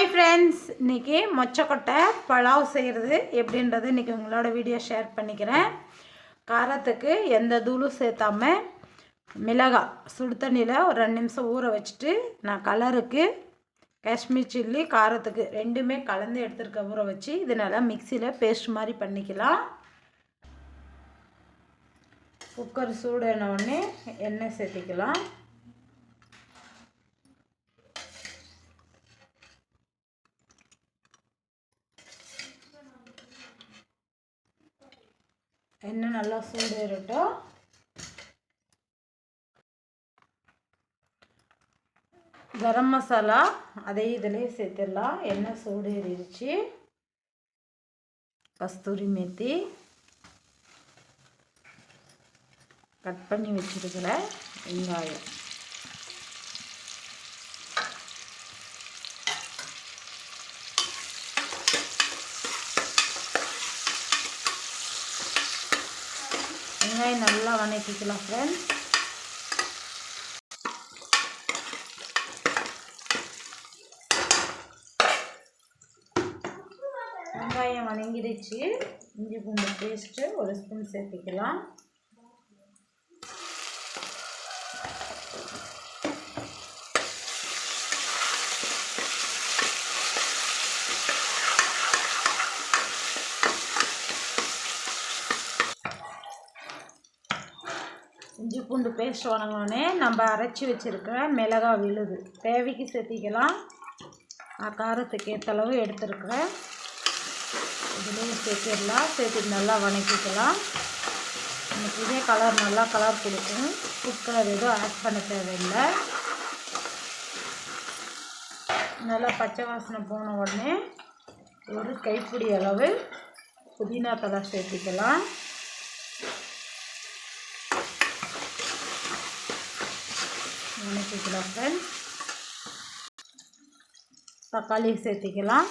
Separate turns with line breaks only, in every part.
Hi friends இன்றைக்கி மொச்சக்கொட்டை பலாவ் செய்கிறது எப்படின்றது இன்றைக்கி உங்களோட வீடியோ ஷேர் பண்ணிக்கிறேன். காரத்துக்கு எந்த தூளும் சேர்த்தாம மிளகாய் சுடு தண்ணியில் ஒரு ரெண்டு நிமிஷம் ஊற வச்சுட்டு நான் கலருக்கு காஷ்மீர் சில்லி காரத்துக்கு ரெண்டுமே கலந்து எடுத்துருக்க ஊற வச்சு இது நல்லா மிக்சியில் பேஸ்ட் மாதிரி பண்ணிக்கலாம். குக்கர் சூடான உடனே எண்ணெய் சேர்த்திக்கலாம். எண்ணெய் நல்லா சூடு ஏறட்டும் கரம் மசாலா அதே இதிலே சேர்த்துடலாம். எண்ணெய் சூடு ஏறிடுச்சு கஸ்தூரி மேத்தி கட் பண்ணி வச்சுருக்கிற வெங்காயம். வெங்காயம் நல்லா வணக்கிக்கலாம் ஃப்ரெண்ட்ஸ் வெங்காயம் வணங்கிடுச்சு. இஞ்சி பூண்டு பேஸ்ட்டு ஒரு ஸ்பூன் சேர்த்திக்கலாம். இஞ்சி பூண்டு பேஸ்ட் வணங்கினோடனே நம்ம அரைச்சி வச்சுருக்கிற மிளகா விழுது. தேவைக்கு சேர்த்திக்கலாம். காரத்துக்கு ஏற்றளவு எடுத்துருக்குறேன். இதுலேயும் சேர்த்துடலாம். சேர்த்து நல்லா வணக்கிக்கலாம். எனக்கு இதே கலர் நல்லா கலர் கொடுக்கும் ஃபுட் கலர் எதுவும் ஆட் பண்ண தேவையில்லை. நல்லா பச்சை வாசனை போன உடனே ஒரு கைப்பிடி அளவு புதினா தலை சேர்த்திக்கலாம். வணக்கிக்கலாம் ஃப்ரெண்ட்ஸ் தக்காளி சேர்த்திக்கலாம்.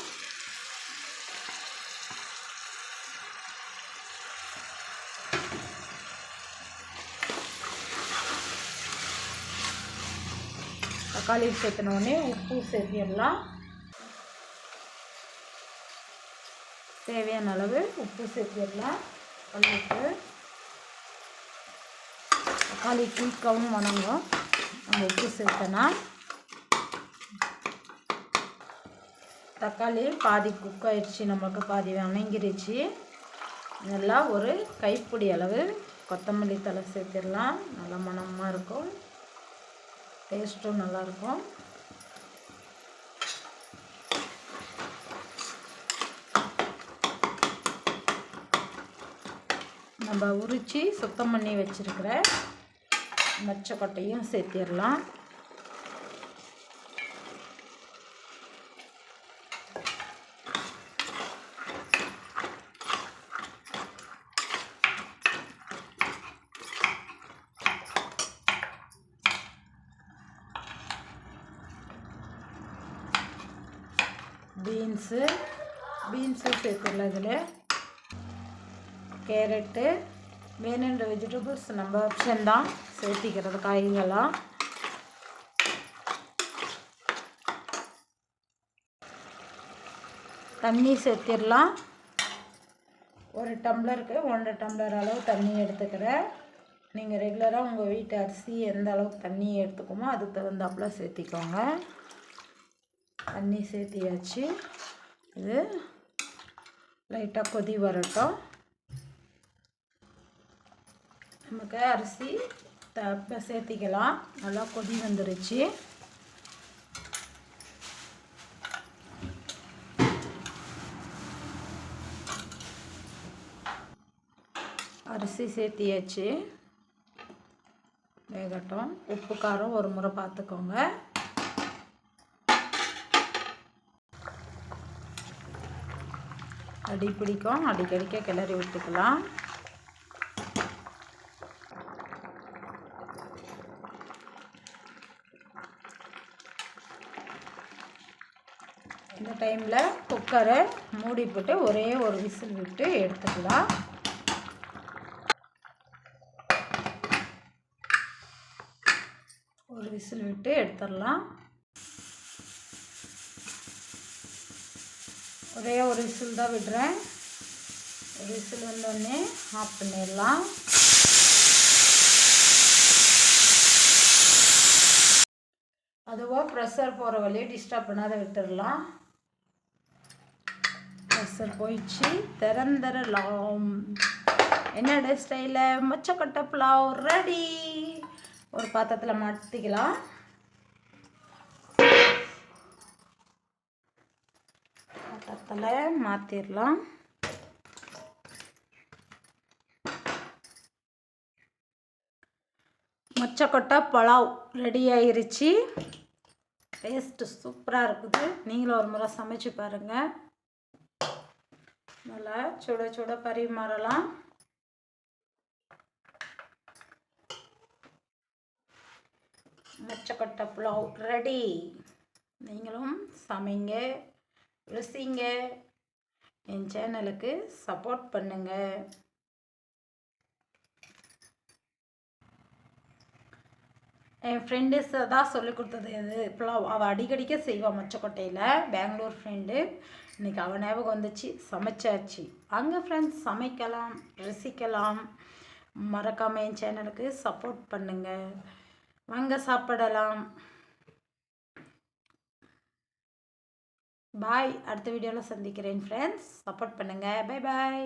தக்காளி சேர்த்தினோடனே உப்பு சேர்த்திடலாம். தேவையான அளவு உப்பு சேர்த்திடலாம். உப்பு தக்காளி குயிக்காகவும் வணங்கும். நம்ம உப்பு சேர்த்தனா தக்காளி பாதி குக் ஆயிடுச்சு நம்மளுக்கு பாதி வணங்கிருச்சு நல்லா ஒரு கைப்பிடி அளவு கொத்தமல்லி தலை சேர்த்துடலாம். நல்லா மணமாக இருக்கும். டேஸ்ட்டும் நல்லாயிருக்கும் நம்ம உரித்து சுத்தம் பண்ணி வச்சுருக்கிற மொச்சக்கொட்டையும் சேர்த்திடலாம். பீன்ஸு பீன்ஸு சேர்த்துடலாம் இதில். கேரட்டு வேணுன்ற வெஜிடபிள்ஸ் நம்ம ஆப்ஷன் தான். சேர்த்திக்கிறது காய்களாம் தண்ணி சேர்த்திடலாம். ஒரு டம்ளருக்கு ஒன்றரை டம்ளர் அளவு தண்ணி எடுத்துக்கிறேன். நீங்கள் ரெகுலராக உங்கள் வீட்டு அரிசி எந்த அளவுக்கு தண்ணி எடுத்துக்கோமோ அதுக்கு தகுந்தாப்பில் சேர்த்திக்கோங்க. தண்ணி சேர்த்தியாச்சு. இது லைட்டாக கொதி வரட்டும். நமக்கு அரிசி இப்போ சேர்த்திக்கலாம் நல்லா கொதி வந்துருச்சு. அரிசி சேர்த்தியாச்சு. வேகட்டும். உப்பு காரம் ஒரு முறை பார்த்துக்கோங்க. அடி பிடிக்கும். அடிக்கடிக்க கிளறி விட்டுக்கலாம். இந்த டைமில் குக்கரை மூடி போட்டு ஒரே ஒரு விசில் விட்டு எடுத்துக்கலாம். ஒரு விசில் விட்டு எடுத்துடலாம். ஒரே ஒரு விசில் தான் விடுறேன். ஒரு விசில் வந்தோடனே ஆஃப் பண்ணிடலாம். அதுவாக ப்ரெஷர் போகிற வழியை டிஸ்டர்ப் பண்ணாத விட்டுடலாம். ப்ரெஷர் போயிடுச்சு. திறந்துடலாம் என்னோட ஸ்டைலில் மொச்சக்கொட்டை புலாவ் ரெடி. ஒரு பாத்திரத்தில் மாற்றிக்கலாம் பாத்திரத்தில் மாற்றிடலாம் மொச்சக்கொட்டை புலாவ் ரெடி ஆயிருச்சு. டேஸ்ட்டு சூப்பராக இருக்குது. நீங்களும் ஒரு முறை சமைச்சு பாருங்கள் நல்லா சுட சுட பரிமாறலாம் மொச்சக்கொட்டை புலாவ் ரெடி. நீங்களும் சமைங்க ருசிங்க. என் சேனலுக்கு சப்போர்ட் பண்ணுங்கள் என் ஃப்ரெண்டு தான் சொல்லி கொடுத்தது இது புலாவ் அவள் அடிக்கடிக்க செய்வாள் மொச்சக்கொட்டையில். பெங்களூர் ஃப்ரெண்டு இன்றைக்கி அவள் ஞாபகம் வந்துச்சு. சமைச்சாச்சு. அங்கே ஃப்ரெண்ட்ஸ் சமைக்கலாம் ரசிக்கலாம். மறக்காமல் என் சேனலுக்கு சப்போர்ட் பண்ணுங்கள் வாங்க சாப்பிடலாம். பாய் அடுத்த வீடியோவில் சந்திக்கிறேன் ஃப்ரெண்ட்ஸ் சப்போர்ட் பண்ணுங்கள் பை பாய்